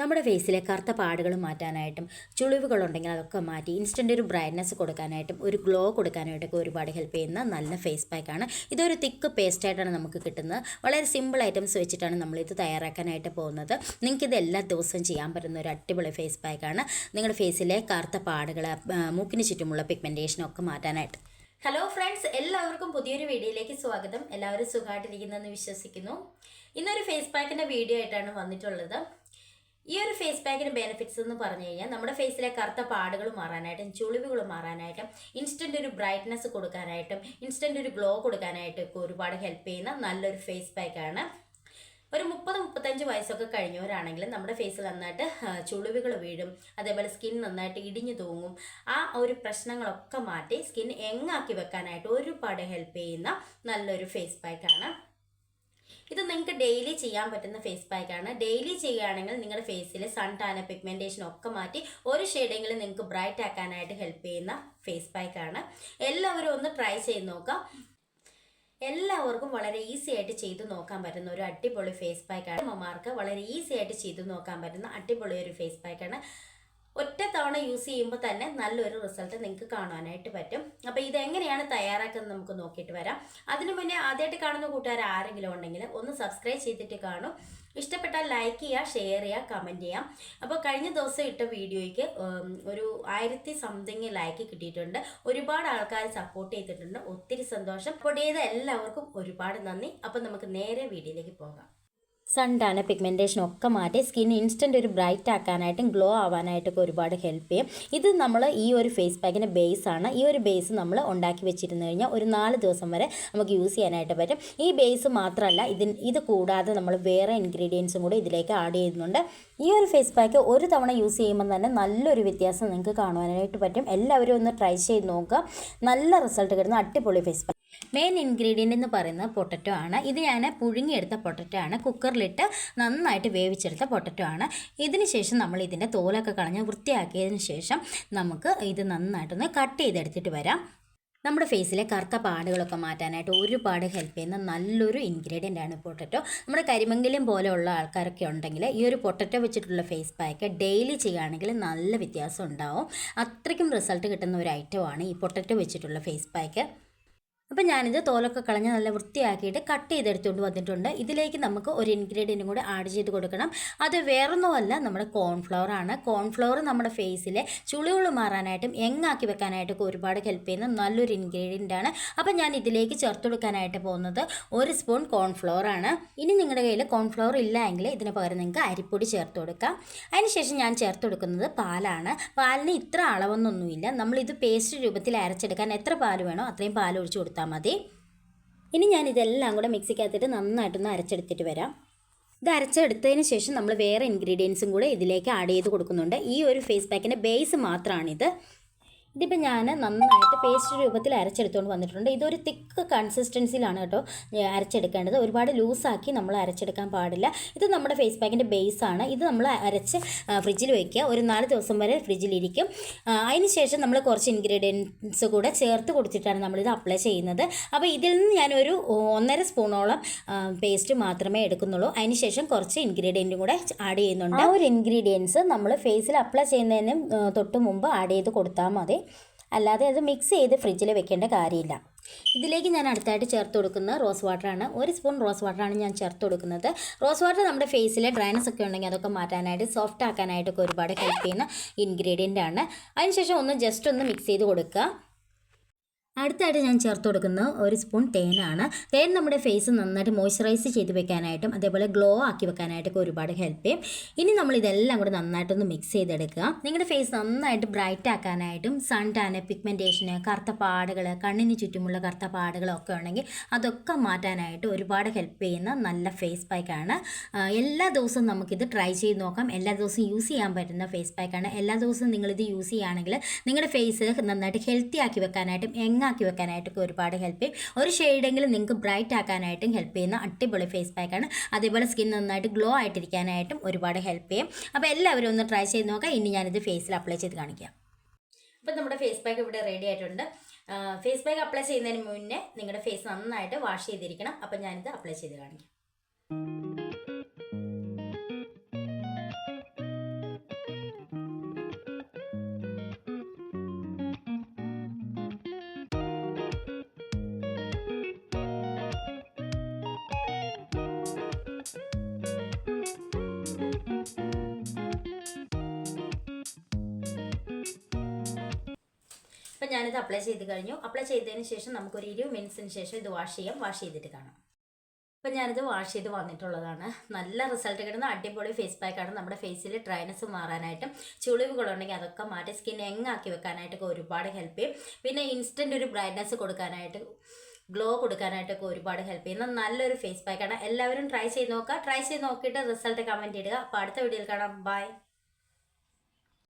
നമ്മുടെ ഫേസിലെ കറുത്ത പാടുകൾ മാറ്റാനായിട്ടും ചുളിവുകളുണ്ടെങ്കിൽ അതൊക്കെ മാറ്റി ഇൻസ്റ്റന്റ് ഒരു ബ്രൈറ്റ്നസ് കൊടുക്കാനായിട്ടും ഒരു ഗ്ലോ കൊടുക്കാനായിട്ടൊക്കെ ഒരുപാട് ഹെൽപ്പ് ചെയ്യുന്ന നല്ല ഫേസ് പാക്കാണ് ഇതൊരു തിക്ക് പേസ്റ്റായിട്ടാണ് നമുക്ക് കിട്ടുന്നത്. വളരെ സിമ്പിൾ ഐറ്റംസ് വെച്ചിട്ടാണ് നമ്മളിത് തയ്യാറാക്കാനായിട്ട് പോകുന്നത്. നിങ്ങൾക്കിത് എല്ലാ ദിവസവും ചെയ്യാൻ പറ്റുന്ന ഒരു അടിപൊളി ഫേസ് പാക്കാണ് നിങ്ങളുടെ ഫേസിലെ കറുത്ത പാടുകൾ മൂക്കിന് ചുറ്റുമുള്ള പിഗ്മെന്റേഷനൊക്കെ മാറ്റാനായിട്ട്. ഹലോ ഫ്രണ്ട്സ് എല്ലാവർക്കും പുതിയൊരു വീഡിയോയിലേക്ക് സ്വാഗതം. എല്ലാവരും സുഖമായിട്ടിരിക്കുന്നെന്ന് വിശ്വസിക്കുന്നു. ഇന്നൊരു ഫേസ് പാക്കിന്റെ വീഡിയോ ആയിട്ടാണ് വന്നിട്ടുള്ളത്. ഈ ഒരു ഫേസ് പാക്കിന് ബെനിഫിറ്റ്സ് എന്ന് പറഞ്ഞു കഴിഞ്ഞാൽ നമ്മുടെ ഫേസിലെ കറുത്ത പാടുകൾ മാറാനായിട്ടും ചുളിവുകൾ മാറാനായിട്ടും ഇൻസ്റ്റന്റ് ഒരു ബ്രൈറ്റ്നസ് കൊടുക്കാനായിട്ടും ഇൻസ്റ്റന്റ് ഒരു ഗ്ലോ കൊടുക്കാനായിട്ടും ഒക്കെ ഒരുപാട് ഹെൽപ്പ് ചെയ്യുന്ന നല്ലൊരു ഫേസ് പാക്കാണ് ഒരു മുപ്പത് മുപ്പത്തഞ്ച് വയസ്സൊക്കെ കഴിഞ്ഞവരാണെങ്കിലും നമ്മുടെ ഫേസിൽ നന്നായിട്ട് ചുളിവുകൾ വീഴും അതേപോലെ സ്കിൻ നന്നായിട്ട് ഇടിഞ്ഞു തൂങ്ങും ആ ഒരു പ്രശ്നങ്ങളൊക്കെ മാറ്റി സ്കിൻ എങ്ങാക്കി വെക്കാനായിട്ട് ഒരുപാട് ഹെൽപ്പ് ചെയ്യുന്ന നല്ലൊരു ഫേസ് പാക്കാണ് ഇത് നിങ്ങൾക്ക് ഡെയിലി ചെയ്യാൻ പറ്റുന്ന ഫേസ് പാക്ക് ആണ്. ഡെയിലി ചെയ്യുകയാണെങ്കിൽ നിങ്ങളുടെ ഫേസിൽ സൺ ടാന പിഗ്മെന്റേഷൻ ഒക്കെ മാറ്റി ഒരു ഷെയ്ഡെങ്കിലും നിങ്ങൾക്ക് ബ്രൈറ്റ് ആക്കാനായിട്ട് ഹെൽപ്പ് ചെയ്യുന്ന ഫേസ് പാക്ക് ആണ്. എല്ലാവരും ഒന്ന് ട്രൈ ചെയ്ത് നോക്കാം. എല്ലാവർക്കും വളരെ ഈസി ആയിട്ട് ചെയ്തു നോക്കാൻ പറ്റുന്ന ഒരു അടിപൊളി ഫേസ് പാക്ക് ആണ്. അമ്മമാർക്ക് വളരെ ഈസി ആയിട്ട് ചെയ്തു നോക്കാൻ പറ്റുന്ന അടിപൊളി ഒരു ഫേസ് പാക്കാണ് ഒറ്റ തവണ യൂസ് ചെയ്യുമ്പോൾ തന്നെ നല്ലൊരു റിസൾട്ട് നിങ്ങൾക്ക് കാണാനായിട്ട് പറ്റും. അപ്പോൾ ഇതെങ്ങനെയാണ് തയ്യാറാക്കുന്നത് നമുക്ക് നോക്കിയിട്ട് വരാം. അതിനു മുന്നേ ആദ്യമായിട്ട് കാണുന്ന കൂട്ടുകാർ ആരെങ്കിലും ഉണ്ടെങ്കിൽ ഒന്ന് സബ്സ്ക്രൈബ് ചെയ്തിട്ട് കാണും. ഇഷ്ടപ്പെട്ടാൽ ലൈക്ക് ചെയ്യുക ഷെയർ ചെയ്യുക കമന്റ് ചെയ്യാം അപ്പോൾ കഴിഞ്ഞ ദിവസം ഇട്ട വീഡിയോയ്ക്ക് ഒരു ആയിരത്തി സംതിങ് ലൈക്ക് കിട്ടിയിട്ടുണ്ട്. ഒരുപാട് ആൾക്കാർ സപ്പോർട്ട് ചെയ്തിട്ടുണ്ട്. ഒത്തിരി സന്തോഷം. അപ്പോൾ എല്ലാവർക്കും ഒരുപാട് നന്ദി. അപ്പോൾ നമുക്ക് നേരെ വീഡിയോയിലേക്ക് പോകാം. സൺടാണ് പിഗ്മെന്റേഷൻ ഒക്കെ മാറ്റി സ്കിൻ ഇൻസ്റ്റന്റ് ഒരു ബ്രൈറ്റ് ആക്കാനായിട്ടും ഗ്ലോ ആവാനായിട്ടൊക്കെ ഒരുപാട് ഹെൽപ്പ് ചെയ്യും. ഇത് നമ്മൾ ഈ ഒരു ഫേസ് പാക്കിന്റെ ബേസ് ആണ്. ഈ ഒരു ബേസ് നമ്മൾ ഉണ്ടാക്കി വെച്ചിരുന്നു കഴിഞ്ഞാൽ ഒരു നാല് ദിവസം വരെ നമുക്ക് യൂസ് ചെയ്യാനായിട്ട് പറ്റും. ഈ ബേസ് മാത്രമല്ല ഇതിന് ഇത് കൂടാതെ നമ്മൾ വേറെ ഇൻഗ്രീഡിയൻസും കൂടി ഇതിലേക്ക് ആഡ് ചെയ്യുന്നുണ്ട്. ഈ ഒരു ഫേസ് പാക്ക് ഒരു തവണ യൂസ് ചെയ്യുമ്പോൾ തന്നെ നല്ലൊരു വ്യത്യാസം നിങ്ങൾക്ക് കാണുവാനായിട്ട് പറ്റും. എല്ലാവരും ഒന്ന് ട്രൈ ചെയ്ത് നോക്കുക. നല്ല റിസൾട്ട് കിട്ടുന്ന അടിപൊളി ഫേസ് പാക്ക് മെയിൻ ഇൻഗ്രീഡിയന്റ് എന്ന് പറയുന്നത് പൊട്ടറ്റോ ആണ്. ഇത് ഞാൻ പുഴുങ്ങിയെടുത്ത പൊട്ടറ്റോ ആണ്. കുക്കറിലിട്ട് നന്നായിട്ട് വേവിച്ചെടുത്ത പൊട്ടറ്റോ ആണ്. ഇതിന് ശേഷം നമ്മൾ ഇതിന്റെ തോലൊക്കെ കളഞ്ഞ് വൃത്തിയാക്കിയതിന് ശേഷം നമുക്ക് ഇത് നന്നായിട്ടൊന്ന് കട്ട് ചെയ്തെടുത്തിട്ട് വരാം. നമ്മുടെ ഫേസിലെ കറുത്ത പാടുകളൊക്കെ മാറ്റാനായിട്ട് ഒരുപാട് ഹെൽപ്പ് ചെയ്യുന്ന നല്ലൊരു ഇൻഗ്രീഡിയന്റ് ആണ് പൊട്ടറ്റോ നമ്മുടെ കരിമംഗലം പോലെയുള്ള ആൾക്കാരൊക്കെ ഉണ്ടെങ്കിൽ ഈ ഒരു പൊട്ടറ്റോ വെച്ചിട്ടുള്ള ഫേസ് പാക്ക് ഡെയിലി ചെയ്യുകയാണെങ്കിൽ നല്ല വ്യത്യാസം ഉണ്ടാവും. അത്രയ്ക്കും റിസൾട്ട് കിട്ടുന്ന ഒരു ഐറ്റമാണ് ഈ പൊട്ടറ്റോ വെച്ചിട്ടുള്ള ഫേസ് പാക്ക് അപ്പം ഞാനിത് തോലൊക്കെ കളഞ്ഞ് നല്ല വൃത്തിയാക്കിയിട്ട് കട്ട് ചെയ്തെടുത്തുകൊണ്ട് വന്നിട്ടുണ്ട്. ഇതിലേക്ക് നമുക്ക് ഒരു ഇൻഗ്രീഡിയന്റും കൂടി ആഡ് ചെയ്ത് കൊടുക്കണം. അത് വേറൊന്നുമല്ല നമ്മുടെ കോൺഫ്ലവർ ആണ്. കോൺഫ്ലവർ നമ്മുടെ ഫേസിലെ ചുളികൾ മാറാനായിട്ടും എങ്ങാക്കി വെക്കാനായിട്ടൊക്കെ ഒരുപാട് ഹെൽപ്പ് ചെയ്യുന്ന നല്ലൊരു ഇൻഗ്രീഡിയന്റ് ആണ്. അപ്പം ഞാൻ ഇതിലേക്ക് ചേർത്ത് കൊടുക്കാനായിട്ട് പോകുന്നത് ഒരു സ്പൂൺ കോൺഫ്ലവർ ആണ്. ഇനി നിങ്ങളുടെ കയ്യിൽ കോൺഫ്ലവർ ഇല്ല എങ്കിൽ ഇതിന് പകരം നിങ്ങൾക്ക് അരിപ്പൊടി ചേർത്ത് കൊടുക്കാം. അതിനുശേഷം ഞാൻ ചേർത്ത് കൊടുക്കുന്നത് പാലാണ്. പാലിന് ഇത്ര അളവൊന്നൊന്നുമില്ല നമ്മളിത് പേസ്റ്റ് രൂപത്തിൽ അരച്ചെടുക്കാൻ എത്ര പാൽ വേണോ അത്രയും പാൽ ഒഴിച്ച് കൊടുത്താൽ മതി. ഇനി ഞാൻ ഇതെല്ലാം കൂടെ മിക്സിക്കകത്തിട്ട് നന്നായിട്ടൊന്ന് അരച്ചെടുത്തിട്ട് വരാം. ഇത് അരച്ചെടുത്തതിന് ശേഷം നമ്മൾ വേറെ ഇൻഗ്രീഡിയൻസും കൂടെ ഇതിലേക്ക് ആഡ് ചെയ്ത് കൊടുക്കുന്നുണ്ട്. ഈ ഒരു ഫേസ് പാക്കിന്റെ ബേസ് മാത്രമാണിത് ഇതിപ്പോൾ ഞാൻ നന്നായിട്ട് പേസ്റ്റ് രൂപത്തിൽ അരച്ചെടുത്തുകൊണ്ട് വന്നിട്ടുണ്ട്. ഇതൊരു തിക്ക് കൺസിസ്റ്റൻസിയിലാണ് കേട്ടോ അരച്ചെടുക്കേണ്ടത്. ഒരുപാട് ലൂസാക്കി നമ്മൾ അരച്ചെടുക്കാൻ പാടില്ല. ഇത് നമ്മുടെ ഫേസ് പാക്കിന്റെ ബേസാണ് ഇത് നമ്മൾ അരച്ച് ഫ്രിഡ്ജിൽ വയ്ക്കുക ഒരു നാല് ദിവസം വരെ ഫ്രിഡ്ജിലിരിക്കും. അതിന് ശേഷം നമ്മൾ കുറച്ച് ഇൻഗ്രീഡിയൻസ് കൂടെ ചേർത്ത് കൊടുത്തിട്ടാണ് നമ്മളിത് അപ്ലൈ ചെയ്യുന്നത്. അപ്പോൾ ഇതിൽ നിന്ന് ഞാനൊരു ഒന്നര സ്പൂണോളം പേസ്റ്റ് മാത്രമേ എടുക്കുന്നുള്ളൂ. അതിന് ശേഷം കുറച്ച് ഇൻഗ്രീഡിയന്റും കൂടെ ആഡ് ചെയ്യുന്നുണ്ട്. ആ ഒരു ഇൻഗ്രീഡിയൻസ് നമ്മൾ ഫേസിൽ അപ്ലൈ ചെയ്യുന്നതിനും തൊട്ട് മുമ്പ് ആഡ് ചെയ്ത് കൊടുത്താൽ മതി. അല്ലാതെ അത് മിക്സ് ചെയ്ത് ഫ്രിഡ്ജിൽ വെക്കേണ്ട കാര്യമില്ല. ഇതിലേക്ക് ഞാൻ അടുത്തായിട്ട് ചേർത്ത് കൊടുക്കുന്ന റോസ് വാട്ടറാണ് ഒരു സ്പൂൺ റോസ് വാട്ടറാണ് ഞാൻ ചേർത്ത് കൊടുക്കുന്നത്. റോസ് വാട്ടർ നമ്മുടെ ഫേസിലെ ഡ്രൈനസ് ഒക്കെ ഉണ്ടെങ്കിൽ അതൊക്കെ മാറ്റാനായിട്ട് സോഫ്റ്റ് ആക്കാനായിട്ടൊക്കെ ഒരുപാട് ഹെൽപ്പ് ചെയ്യുന്ന ഇൻഗ്രീഡിയന്റ് ആണ്. അതിനുശേഷം ഒന്ന് ജസ്റ്റ് ഒന്ന് മിക്സ് ചെയ്ത് കൊടുക്കുക. അടുത്തായിട്ട് ഞാൻ ചേർത്ത് കൊടുക്കുന്നത് ഒരു സ്പൂൺ തേനാണ്. തേൻ നമ്മുടെ ഫേസ് നന്നായിട്ട് മോയ്സ്ചറൈസ് ചെയ്ത് വെക്കാനായിട്ടും അതേപോലെ ഗ്ലോ ആക്കി വെക്കാനായിട്ടൊക്കെ ഒരുപാട് ഹെൽപ്പ് ചെയ്യും. ഇനി നമ്മൾ ഇതെല്ലാം കൂടെ നന്നായിട്ടൊന്ന് മിക്സ് ചെയ്തെടുക്കുക. നിങ്ങളുടെ ഫേസ് നന്നായിട്ട് ബ്രൈറ്റ് ആക്കാനായിട്ടും സൺ ടാന് പിഗ്മെന്റേഷന് കറുത്ത പാടുകൾ കണ്ണിന് ചുറ്റുമുള്ള കറുത്ത പാടുകളൊക്കെ ഉണ്ടെങ്കിൽ അതൊക്കെ മാറ്റാനായിട്ട് ഒരുപാട് ഹെൽപ്പ് ചെയ്യുന്ന നല്ല ഫേസ് പാക്കാണ് എല്ലാ ദിവസവും നമുക്കിത് ട്രൈ ചെയ്ത് നോക്കാം. എല്ലാ ദിവസവും യൂസ് ചെയ്യാൻ പറ്റുന്ന ഫേസ് പാക്കാണ് എല്ലാ ദിവസവും നിങ്ങളിത് യൂസ് ചെയ്യുകയാണെങ്കിൽ നിങ്ങളുടെ ഫേസ് നന്നായിട്ട് ഹെൽത്തി ആക്കി വെക്കാനായിട്ടും എങ്ങാക്കി വെക്കാനായിട്ടൊക്കെ ഒരുപാട് ഹെൽപ്പ് ചെയ്യും. ഒരു ഷെയ്ഡെങ്കിലും നിങ്ങൾക്ക് ബ്രൈറ്റ് ആക്കാനായിട്ടും ഹെൽപ്പ് ചെയ്യുന്ന അടിപൊളി ഫേസ് പാക്കാണ് അതേപോലെ സ്കിൻ നന്നായിട്ട് ഗ്ലോ ആയിട്ടിരിക്കാനായിട്ടും ഒരുപാട് ഹെൽപ്പ് ചെയ്യും. അപ്പോൾ എല്ലാവരും ഒന്ന് ട്രൈ ചെയ്ത് നോക്കാം. ഇനി ഞാനിത് ഫേസിൽ അപ്ലൈ ചെയ്ത് കാണിക്കാം. അപ്പോൾ നമ്മുടെ ഫേസ് പാക്ക് ഇവിടെ റെഡി ആയിട്ടുണ്ട്. ഫേസ് പാക്ക് അപ്ലൈ ചെയ്യുന്നതിന് മുന്നേ നിങ്ങളുടെ ഫേസ് നന്നായിട്ട് വാഷ് ചെയ്തിരിക്കണം. അപ്പം ഞാനിത് അപ്ലൈ ചെയ്ത് കാണിക്കാം. ഞാനിത് അപ്ലൈ ചെയ്ത് കഴിഞ്ഞു. അപ്ലൈ ചെയ്തതിന് ശേഷം നമുക്കൊരു ഇരുപത് മിനിറ്റ്സിന് ശേഷം ഇത് വാഷ് ചെയ്യാം. വാഷ് ചെയ്തിട്ട് കാണാം. അപ്പം ഞാനിത് വാഷ് ചെയ്ത് വന്നിട്ടുള്ളതാണ്. നല്ല റിസൾട്ട് കിട്ടുന്ന അടിപൊളി ഫേസ് പാക്കാണ് നമ്മുടെ ഫേസിൽ ഡ്രൈനസ് മാറാനായിട്ടും ചുളിവുകളുണ്ടെങ്കിൽ അതൊക്കെ മാറ്റി സ്കിൻ എങ്ങാക്കി വെക്കാനായിട്ടൊക്കെ ഒരുപാട് ഹെൽപ്പ് ചെയ്യും. പിന്നെ ഇൻസ്റ്റന്റ് ഒരു ബ്രൈറ്റ്നസ് കൊടുക്കാനായിട്ട് ഗ്ലോ കൊടുക്കാനായിട്ടൊക്കെ ഒരുപാട് ഹെൽപ്പ് ചെയ്യുന്ന നല്ലൊരു ഫേസ് പാക്കാണ് എല്ലാവരും ട്രൈ ചെയ്ത് നോക്കുക. ട്രൈ ചെയ്ത് നോക്കിയിട്ട് റിസൾട്ട് കമന്റ് ഇടുക. അപ്പോൾ അടുത്ത വീഡിയോയിൽ കാണാം. ബൈ